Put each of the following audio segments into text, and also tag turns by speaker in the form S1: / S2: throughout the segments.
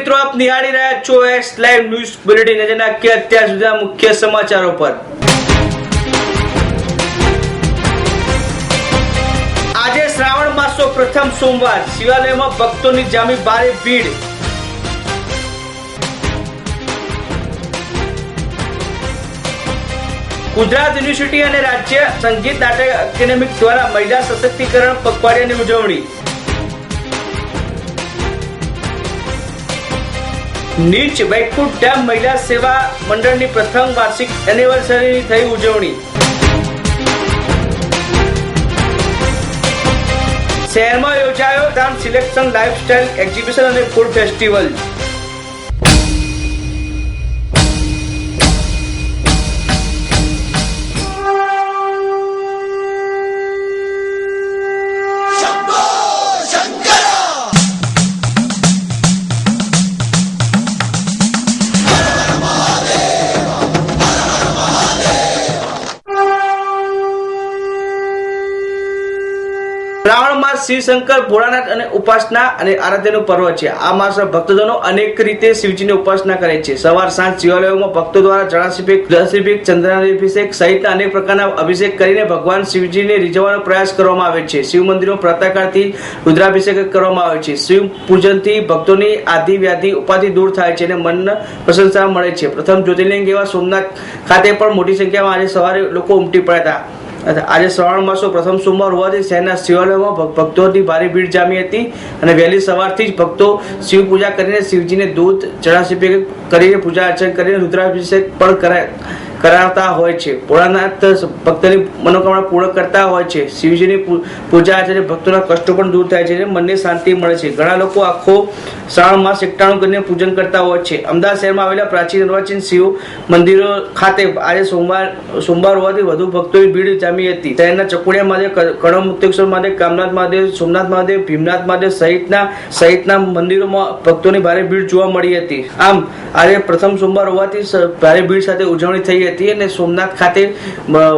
S1: મિત્રો, આપ નિહાળી રહ્યા છો એસ લાઈવ ન્યૂઝ બુલેટિન નજરના કે અત્યાર સુધીના મુખ્ય સમાચારો પર. આજે શ્રાવણ માસનો પ્રથમ સોમવાર. શિવાલયમાં ભક્તોની જામી ભારે ભીડ. ગુજરાત યુનિવર્સિટી અને રાજ્ય સંગીત નાટક એકેડેમી દ્વારા મહિલા સશક્તિકરણ, પખવાડિયાની ઉજવણી. નીચ વૈકુંઠ ડેમ મહિલા સેવા મંડળની પ્રથમ વાર્ષિક એનિવર્સરીની થઈ ઉજવણી. શહેરમાં યોજાયો ધામ સિલેક્શન લાઇફસ્ટાઇલ એક્ઝિબિશન અને ફૂડ ફેસ્ટિવલ શ્રાવણ માસ શિવ શંકર ભોળાનાથ અને ઉપાસના અને આરાધ્યનું પર્વ છે. આ માસમાં ભક્તજનો અનેક રીતે શિવજીની ઉપાસના કરે છે. સવાર સાંજ શિવાલયોમાં ભક્તો દ્વારા જળાભિષેક જળાભિષેક ચંદ્રાભિષેક સહિતના અનેક પ્રકારના અભિષેક કરીને ભગવાન શિવજીને રીઝવવાનો પ્રયાસ કરવામાં આવે છે. શિવ મંદિરો પ્રાતકાળથી રુદ્રાભિષેક કરવામાં આવે છે. શિવ પૂજનથી ભક્તોની આધિ વ્યાધિ ઉપાધિ દૂર થાય છે અને મન પ્રશંસા મળે છે. પ્રથમ જ્યોતિર્લિંગ એવા સોમનાથ ખાતે પણ મોટી સંખ્યામાં આજે સવારે લોકો ઉમટી પડ્યા હતા. આજે શ્રાવણ માસનો પ્રથમ સોમવાર હોવાથી શહેરના શિવાલયોમાં ભક- ભક્તોની ભારે ભીડ જામી હતી અને વહેલી સવારથી જ ભક્તો શિવ પૂજા કરીને શિવજીને દૂધ જળાભિષેક કરીને પૂજા અર્ચન કરીને રુદ્રાભિષેક પણ કરાય. કરાવતા હોય છે. ભોળાનાથ ભક્તની મનોકામના પૂર્ણ કરતા હોય છે. શિવજીની પૂજા અર્ચને ભક્તોના કષ્ટો પણ દૂર થાય છે અને મનને શાંતિ મળે છે. ઘણા લોકો આખો શ્રાવણ માસ એકટાણું કરીને પૂજન કરતા હોય છે. અમદાવાદ શહેરમાં આવેલા પ્રાચીન અર્વાચીન શિવ મંદિરો ખાતે આજે સોમવાર સોમવાર હોવાથી વધુ ભક્તોની ભીડ જામી હતી. શહેરના ચકુડિયા મહાદેવ કણમ મુક્તેશ્વર મહાદેવ, કામનાથ મહાદેવ, સોમનાથ મહાદેવ, ભીમનાથ મહાદેવ સહિતના સહિતના મંદિરોમાં ભક્તોની ભારે ભીડ જોવા મળી હતી. આમ, આજે પ્રથમ સોમવાર હોવાથી ભારે ભીડ સાથે ઉજવણી થઈ હતી અને સોમનાથ ખાતે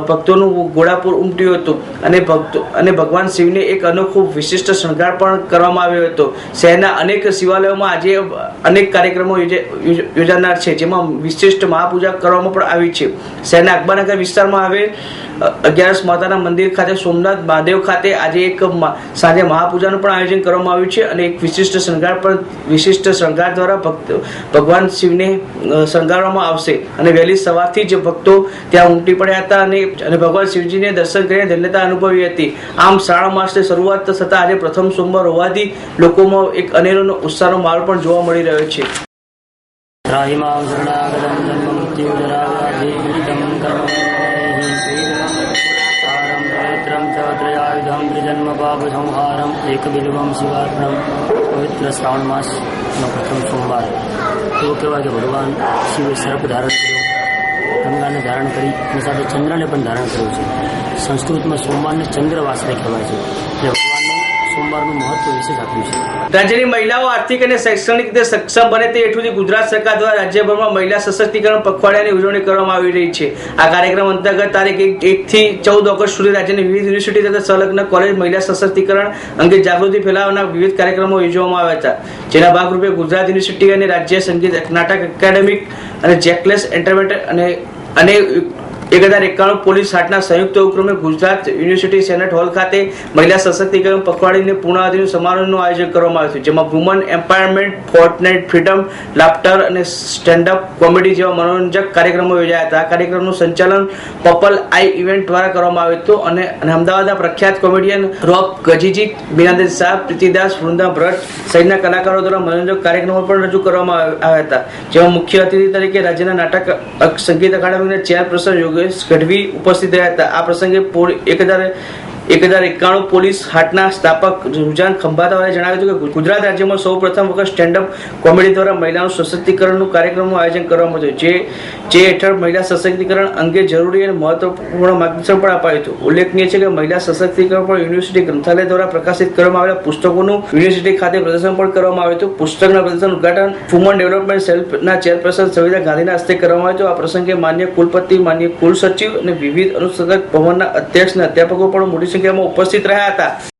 S1: ભક્તોનું ઘોડાપુર ઉમટ્યું હતું. અને ભક્તો અને ભગવાન શિવને એક અનોખો વિશિષ્ટ શણગાર પણ કરવામાં આવ્યો હતો. શહેરના અનેક શિવાલયોમાં આજે અનેક કાર્યક્રમો યોજે- યોજાનાર છે જેમાં વિશિષ્ટ મહાપૂજા કરવામાં પણ આવી છે. શહેરના અકબરનગર વિસ્તારમાં અ, અગિયારસ માતાના મંદિર ખાતે સોમનાથ મહાદેવ ખાતે આજે એક સાંજે મહાપૂજાનું પણ આયોજન કરવામાં આવ્યું છે અને એક વિશિષ્ટ શણગાર પણ વિશિષ્ટ શણગાર દ્વારા ભક્ત ભગવાન શિવને શણગારવામાં આવશે અને વહેલી સવારથી જ ભક્તો ત્યાં ઉમટી પડ્યા હતા અને ભગવાન શિવજીને દર્શન કરીને ધન્યતા અનુભવી હતી આમ શ્રાવણ માસની શરૂઆત થતાં આજે પ્રથમ સોમવાર હોવાથી લોકોમાં એક અનેરોનો ઉત્સાહનો માહોલ પણ જોવા મળી રહ્યો છે
S2: ત્રાહિ માં શરણાગતં જન્મ મૃત્યુજરાવ્યાધિપીડિतं કર્મૈः ત્રયાયુધं ત્રિજન્મ એક બિલવમ શિવાર્પણમ પવિત્ર શ્રાવણ માસનો પ્રથમ સોમવાર એવું કહેવાય કે ભગવાન શિવે સર્પ ધારણ કર્યો ગંગાને ધારણ કરી અને સાથે ચંદ્રને પણ ધારણ કર્યું છે સંસ્કૃતમાં સોમવારને ચંદ્રવાસરે કહેવાય છે। એટલે મહત્વ વિશેષ આપ્યું છે
S1: રાજ્યની મહિલાઓ આર્થિક અને શૈક્ષણિક રીતે સક્ષમ બને તે હેતુથી ગુજરાત સરકાર દ્વારા રાજ્યભરમાં મહિલા સશક્તિકરણ, પખવાડિયાની ઉજવણી કરવામાં આવી રહી છે. આ કાર્યક્રમ અંતર્ગત તારીખ એક થી ચૌદ ઓગસ્ટ સુધી રાજ્યની વિવિધ યુનિવર્સિટી તથા સંલગ્ન કોલેજ મહિલા સશક્તિકરણ અંગે જાગૃતિ ફેલાવવાના વિવિધ કાર્યક્રમો યોજવામાં આવ્યા હતા. જેના ભાગરૂપે ગુજરાત યુનિવર્સિટી અને રાજ્ય સંગીત નાટક એકેડેમિક અને જેકલેસ એન્ટરટેનમેન્ટ અને અને એક હજાર એકાણું પોલીસ હાટના સંયુક્ત ઉપક્રમે ગુજરાત યુનિવર્સિટી સેનેટ હોલ ખાતે મહિલા સશક્તિકરણ પખવાડીને પૂર્ણાવધિનું સમારોહનું આયોજન કરવામાં આવ્યું હતું, જેમાં woman empowerment fortnight freedom laughter અને સ્ટેન્ડઅપ કોમેડી જેવા મનોરંજક કાર્યક્રમો યોજાયા હતા. આ કાર્યક્રમનું સંચાલન પપલ આઈ ઇવેન્ટ દ્વારા કરવામાં આવ્યું હતું અને અમદાવાદના પ્રખ્યાત કોમેડિયન રોબ ગજીજી બિનાદેશ શાહ, પ્રીતિદાસ, વૃંદા ભટ્ટ સહિતના કલાકારો દ્વારા મનોરંજક કાર્યક્રમો પણ રજૂ કરવામાં આવ્યા હતા, જેમાં મુખ્ય અતિથિ તરીકે રાજ્યના નાટક સંગીત અકાદમીના ચેરપર્સન યોગેશ ગઢવી ઉપસ્થિત રહ્યા હતા. આ પ્રસંગે એક હજાર એક હજાર એકાણું પોલીસ હાટના સ્થાપક રુજાન ખંભાતાવાએ જણાવ્યું હતું કે ગુજરાત રાજ્યમાં સૌ પ્રથમ વખત સ્ટેન્ડઅપ કોમેડી દ્વારા મહિલાનું સશક્તિકરણનું કાર્યક્રમનું આયોજન કરવામાં આવ્યું જે જે હેઠળ મહિલા સશક્તિકરણ અંગે જરૂરી અને મહત્વપૂર્ણ માર્ગદર્શન પણ અપાયું હતું. ઉલ્લેખનીય છે કે મહિલા સશક્તિકરણ પર યુનિવર્સિટી ગ્રંથાલય દ્વારા પ્રકાશિત કરવામાં આવેલા પુસ્તકોનું યુનિવર્સિટી ખાતે પ્રદર્શન પણ કરવામાં આવ્યું હતું. પુસ્તકના પ્રદર્શન ઉદઘાટન વુમન ડેવલપમેન્ટ સેલ્ફના ચેરપર્સન સવિતા ગાંધીના હસ્તે કરવામાં આવ્યું હતું. આ પ્રસંગે માન્ય કુલપતિ, માન્ય કુલ સચિવ અને વિવિધ અનુસંધાન ભવનના અધ્યક્ષ અને અધ્યાપકો પણ મોટી સંખ્યામાં ઉપસ્થિત રહ્યા હતા.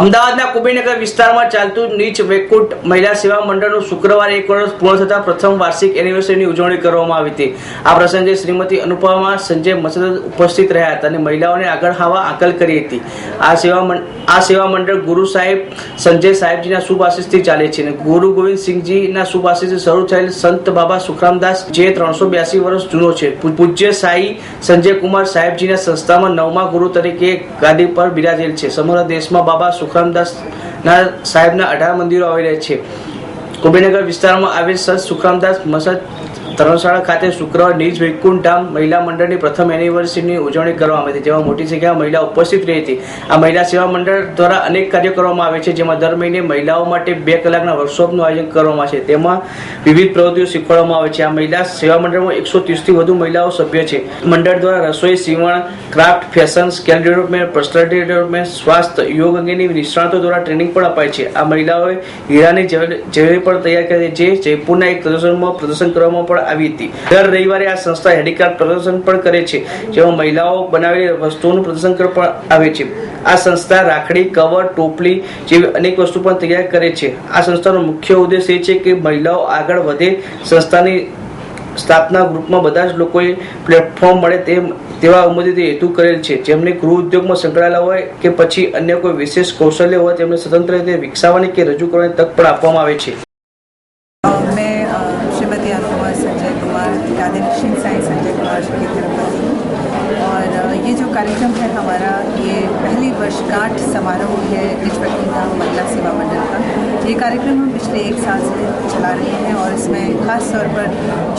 S1: અમદાવાદના કુબેરનગર વિસ્તારમાં ચાલતું નીચ વેકુટ મહિલા સેવા મંડળનું શુક્રવારે એક વર્ષ પૂર્ણ થતા પ્રથમ વાર્ષિક એનિવર્સરીની ઉજવણી કરવામાં આવી હતી. આ પ્રસંગે શ્રીમતી અનુપમા સંજય મસદ ઉપસ્થિત રહ્યા હતા અને મહિલાઓને આગળ આવવા આકલ કરી હતી. આ સેવા આ સેવા મંડળ ગુરુ સાહેબ સંજય સાહેબજીના શુભ આશીષથી ચાલે છે અને ગુરુ ગોવિંદસિંહજીના શુભ આશીષથી શરૂ થયેલ સંત બાબા સુખરામદાસ જે ત્રણસો બ્યાસી વર્ષ જૂનો છે. પૂજ્ય સાઈ સંજય કુમાર સાહેબજીના સંસ્થામાં નવમા ગુરુ તરીકે ગાદી પર બિરાજેલ છે. સમગ્ર દેશમાં બાબા સુખરામદાસ ના સાહેબના અઢાર મંદિરો આવેલા છે. કુબેરનગર વિસ્તારમાં આવેલ સંત સુખરામદાસ મસદ ધર્મશાળા ખાતે શુક્રવાર નિજ વૈકુંઠ ધામ મહિલા મંડળની પ્રથમ એનિવર્સરીની ઉજવણી કરવામાં આવી હતી. જેમાં મોટી સંખ્યામાં મહિલા ઉપસ્થિત રહી હતી. આ મહિલા સેવા મંડળ દ્વારા અનેક કાર્યો કરવામાં આવે છે, જેમાં દર મહિને મહિલાઓ માટે બે કલાકના વર્કશોપનું આયોજન કરવામાં આવે છે. તેમાં વિવિધ પ્રવૃત્તિઓ શીખવાડવામાં આવે છે. આ મહિલા સેવા મંડળમાં એકસો ત્રીસથી વધુ મહિલાઓ સભ્ય છે. મંડળ દ્વારા રસોઈ, સીવણ, craft, fashion, skill development, personality development, સ્વાસ્થ્ય, યોગ અંગેની નિષ્ણાતો દ્વારા ટ્રેનિંગ પણ અપાય છે. આ મહિલાઓએ હીરાની જેવી પણ તૈયાર કરી છે. જે જયપુરના એક પ્રદર્શનમાં પ્રદર્શન કરવામાં પણ આવી હતી. દર રવિવારે આ સંસ્થા હેન્ડીક્રાફ્ટ પ્રદર્શન પણ કરે છે, જેમાં મહિલાઓ બનાવેલી વસ્તુઓનું પ્રદર્શન પણ આવે છે. આ સંસ્થા રાખડી, કવર, ટોપલી જેવી અનેક વસ્તુ પણ તૈયાર કરે છે. આ સંસ્થાનો મુખ્ય ઉદ્દેશ એ છે કે મહિલાઓ આગળ વધે, સંસ્થાની સ્થાપના ગ્રુપમાં બધા જ લોકોએ પ્લેટફોર્મ મળે તેમ, તેવા ઉમદિત હેતુ કરેલ છે. જેમને ગૃહ ઉદ્યોગમાં સંકળાયેલા હોય કે પછી અન્ય કોઈ વિશેષ કૌશલ્ય હોય તેમને સ્વતંત્ર રીતે વિકસાવવાની કે રજૂ કરવાની તક પણ આપવામાં આવે છે.
S3: राधेकृष्ण साई संजय कुमार श्री तिरुपति और ये जो कार्यक्रम है हमारा, ये पहली वर्षगांठ समारोह है निष्पक्षता महिला सेवा मंडल का। ये कार्यक्रम हम पिछले एक साल से चला रहे हैं और इसमें खास तौर पर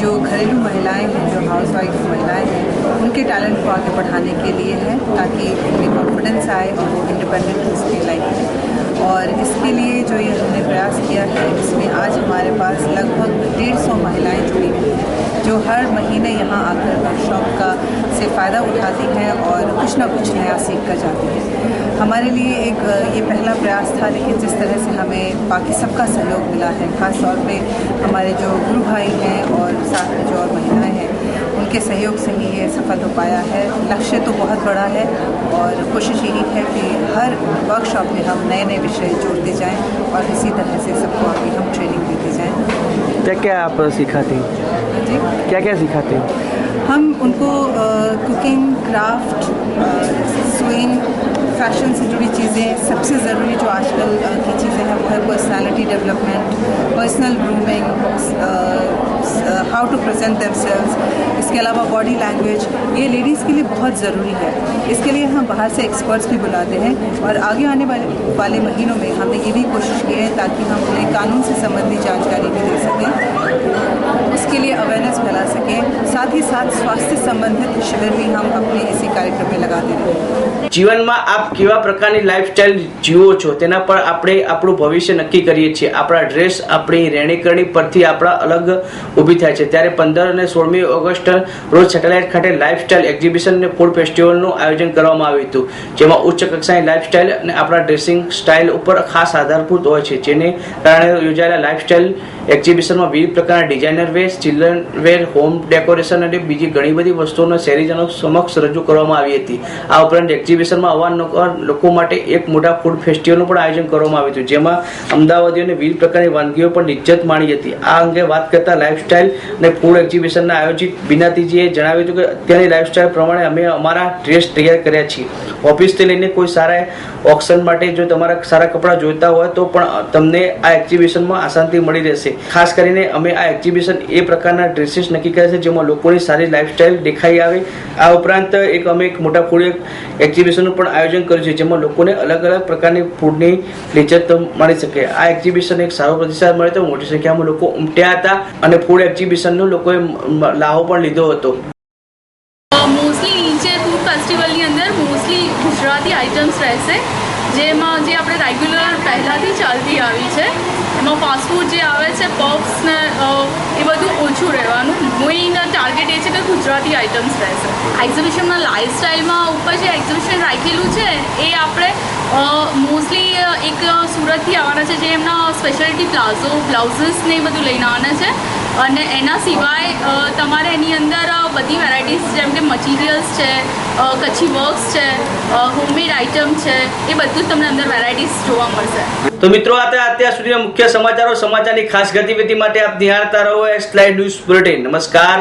S3: जो घरेलू महिलाएँ हैं, जो हाउस वाइफ महिलाएँ हैं, उनके टैलेंट को आगे बढ़ाने के लिए है ताकि उनमें कॉन्फिडेंस आए और वो इंडिपेंडेंट हो सके लाइफ में। और इसके लिए जो ये हमने प्रयास किया है, इसमें आज हमारे पास लगभग डेढ़ सौ महिलाएँ जुड़ी हुई हैं। जो हर महीने यहाँ आकर वर्कशॉप का से फ़ायदा उठाती हैं और कुछ ना कुछ नया सीख कर जाती हैं। हमारे लिए एक, ये पहला प्रयास था, लेकिन जिस तरह से हमें बाकी सबका सहयोग मिला है, ख़ास तौर पे हमारे जो गुरु भाई हैं और साथ में जो और महिलाएँ हैं, उनके सहयोग से ही ये सफल हो पाया है। लक्ष्य तो बहुत बड़ा है और कोशिश यही है कि हर वर्कशॉप में हम नए नए विषय जोड़ते जाएँ और इसी तरह से सबको आगे हम ट्रेनिंग
S1: क्या क्या आप सिखाते हैं
S3: जी
S1: क्या क्या सिखाते हैं
S3: हम उनको कुकिंग क्राफ्ट स्विंग फ़ैशन से जुड़ी चीज़ें, सबसे ज़रूरी जो आजकल की चीज़ें हैं, वो है personality development personal grooming how to present themselves इसके अलावा बॉडी लैंग्वेज ये लेडीज़ के लिए बहुत ज़रूरी है। इसके लिए हम बाहर से एक्सपर्ट्स भी बुलाते हैं और आगे आने वाले वाले महीनों में हमने ये भी कोशिश की है ताकि हम उन्हें कानून से संबंधित जानकारी भी दे सकें। उसके लिए अवेयरनेस फैला सकें साथ ही साथ स्वास्थ्य संबंधित शिविर भी हम अपने इसी कार्यक्रम में लगाते रहें
S1: જીવનમાં આપ કેવા પ્રકારની લાઈફસ્ટાઈલ જીવો છો તેના પર આપણે આપણું ભવિષ્ય નક્કી કરીએ છીએ આપણા ડ્રેસ આપણી રહેણીકરણી પરથી આપણા અલગ ઊભી થાય છે ત્યારે પંદર અને સોળમી ઓગસ્ટ રોજ સેટેલાઇટ ખાતે લાઈફસ્ટાઈલ એક્ઝિબિશન અને ફૂડ ફેસ્ટિવલનું આયોજન કરવામાં આવ્યું હતું જેમાં ઉચ્ચ કક્ષાની લાઈફસ્ટાઈલ અને આપણા ડ્રેસિંગ સ્ટાઇલ ઉપર ખાસ આધારભૂત હોય છે જેને કારણે યોજાયેલા લાઈફસ્ટાઈલ એક્ઝિબિશનમાં વિવિધ પ્રકારના designer wear children wear home decoration અને બીજી ઘણી બધી વસ્તુઓનો શહેરીજનો સમક્ષ રજૂ કરવામાં આવી હતી. આ ઉપરાંત એક્ઝિબિશનમાં અવારનવાર લોકો માટે એક મોટા ફૂડ ફેસ્ટિવલનું પણ આયોજન કરવામાં આવ્યું હતું, જેમાં અમદાવાદીઓને વિવિધ પ્રકારની વાનગીઓ પણ લિજ્જત માણી હતી. આ અંગે વાત કરતા લાઇફસ્ટાઇલ અને ફૂડ એક્ઝિબિશનના આયોજિત બિનાતીજીએ જણાવ્યું હતું કે, અત્યારની લાઈફસ્ટાઈલ પ્રમાણે અમે અમારા ડ્રેસ તૈયાર કર્યા છીએ. ઓફિસથી લઈને કોઈ સારા ઓપ્શન માટે જો તમારા સારા કપડાં જોઈતા હોય તો પણ તમને આ એક્ઝિબિશનમાં આસાનથી મળી રહેશે. ખાસ કરીને અમે આ એક્ઝિબિશન એ પ્રકારના ડ્રેસીસ નક્કી કર્યા છે, જેમાં લોકોની સારી લાઇફસ્ટાઇલ દેખાઈ આવે. આ ઉપરાંત એક અમે એક મોટા ફૂડ એક્ઝિબિશનનું પણ આયોજન કર્યું છે, જેમાં લોકોને અલગ અલગ પ્રકારની ફૂડની લિજ્જત મળી શકે. આ એક્ઝિબિશન એક સારો પ્રતિસાદ મળ્યો હતો. મોટી સંખ્યામાં લોકો ઉમટ્યા હતા અને ફૂડ એક્ઝિબિશનનો લોકોએ લાહો પણ લીધો હતો.
S4: મોસ્ટલી નીચે ફૂડ ફેસ્ટિવલની અંદર મોસ્ટલી ગુજરાતી આઇટમ્સ રહેશે, જેમાં જે આપણે રેગ્યુલર પહેલાંથી ચાલતી આવી છે. એમાં ફાસ્ટફૂડ જે આવે છે પફ્સ ને એ બધું ઓછું રહેવાનું. મેઇન ટાર્ગેટ એ છે કે ગુજરાતી આઇટમ્સ રહેશે એક્ઝિબિશનમાં લાઇફસ્ટાઇલમાં ઉપર જે એક્ઝિબિશન રાખેલું છે, એ આપણે મોસ્ટલી એક સુરતથી આવવાના છે, જે એમના સ્પેશિયાલિટી પ્લાઝો બ્લાઉઝીસ ને એ બધું લઈને આવવાના છે. અને એના સિવાય તમારે એની અંદર બધી વેરાયટીઝ જેમ કે મટીરિયલ્સ છે કચ્છી વર્ક્સ છે હોમમેડ આઇટમ છે, એ બધું જ તમને અંદર વેરાયટીઝ જોવા મળશે.
S1: તો મિત્રો, આ અત્યાર સુધીના મુખ્ય સમાચારો સમાચારની ખાસ ગતિવિધિ માટે આપ નિહાળતા રહો એસ લાઈવ ન્યૂઝ બુલેટિન નમસ્કાર.